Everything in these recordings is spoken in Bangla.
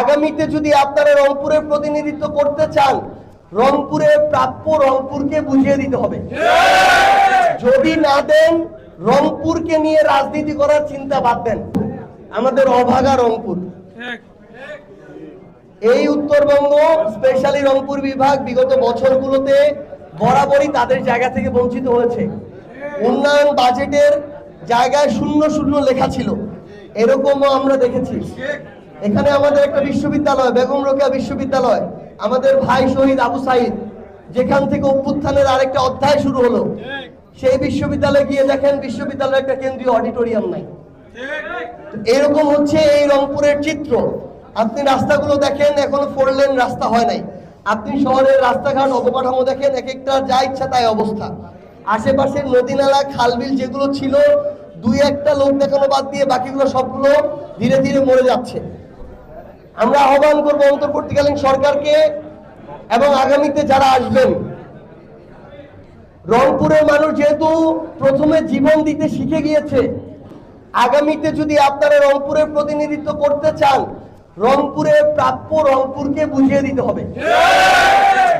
আগামীতে যদি আপনারা রংপুরের প্রতিনিধিত্ব করতে চান রংপুরে প্রাপ্য রংপুরকে বুঝিয়ে দিতে হবে। যদি না দেন, রংপুরকে নিয়ে রাজনীতি করার চিন্তা বাদ দেন। আমাদের অভাগা রংপুর। এই উত্তরবঙ্গ স্পেশালি রংপুর বিভাগ, বিগত বছরগুলোতে বরাবরই তাদের জায়গা থেকে বঞ্চিত হয়েছে। উন্নয়ন বাজেটের জায়গায় শূন্য শূন্য লেখা ছিল। এরকমও আমরা দেখেছি। এখানে আমাদের একটা বিশ্ববিদ্যালয়, বেগম রোকেয়া বিশ্ববিদ্যালয়। আমাদের ভাই শহীদ আবু সাইদ, যেখান থেকে অভ্যুত্থানের আরেকটা অধ্যায় শুরু হলো। সেই বিশ্ববিদ্যালয়ে গিয়ে দেখেন বিশ্ববিদ্যালয়ের একটা কেন্দ্রীয় অডিটোরিয়াম নাই। এরকম হচ্ছে এই রংপুরের চিত্র। আপনি রাস্তাগুলো দেখেন, এখনও ফোর লেন রাস্তা হয় নাই। আপনি শহরের রাস্তাঘাট, অবকাঠামো দেখেন এক একটা যা ইচ্ছা তাই অবস্থা। আশেপাশের নদী নালা খালবিল যেগুলো ছিল, দুই একটা লোক দেখানো বাদ দিয়ে বাকিগুলো সবগুলো ধীরে ধীরে মরে যাচ্ছে। আমরা আহ্বান করব অন্তর্বর্তীকালীন সরকারকে এবং আগামীতে যারা আসবেন, রংপুরের মানুষ যেহেতু প্রথমে জীবন দিতে শিখে গিয়েছে, আগামীতে যদি আপনারা রংপুরের প্রতিনিধিত্ব করতে চান রংপুরে প্রাপ্য রংপুরকে বুঝিয়ে দিতে হবে।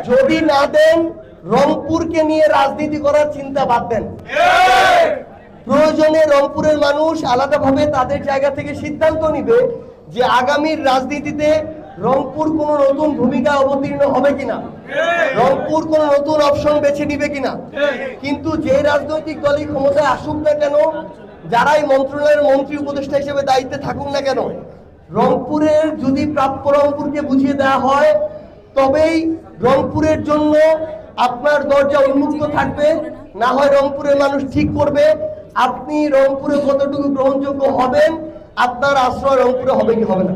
যদি না দেন, রংপুরকে নিয়ে রাজনীতি করার চিন্তা বাদ দেন। প্রয়োজনে রংপুরের মানুষ আলাদাভাবে তাদের জায়গা থেকে সিদ্ধান্ত নিবে। যে আগামীর রাজনীতিতে রংপুর কোন নতুন ভূমিকা অবতীর্ণ হবে কিনা? রংপুর কোন নতুন অপশন বেছে নিবে কিনা? কিন্তু যে রাজনৈতিক দলই ক্ষমতায় আসুক না কেন যারাই মন্ত্রণালয়ের মন্ত্রী উপদেষ্টা হিসেবে দায়িত্বে থাকুক না কেন রংপুরের যদি প্রাপ্য রংপুরকে বুঝিয়ে দেওয়া হয় তবেই রংপুরের জন্য আপনার দরজা উন্মুক্ত থাকবে। না হয় রংপুরের মানুষ ঠিক করবে আপনি রংপুরে কতটুকু গ্রহণযোগ্য হবেন আপনার আশ্রয় রংপুরে হবে কি হবে না?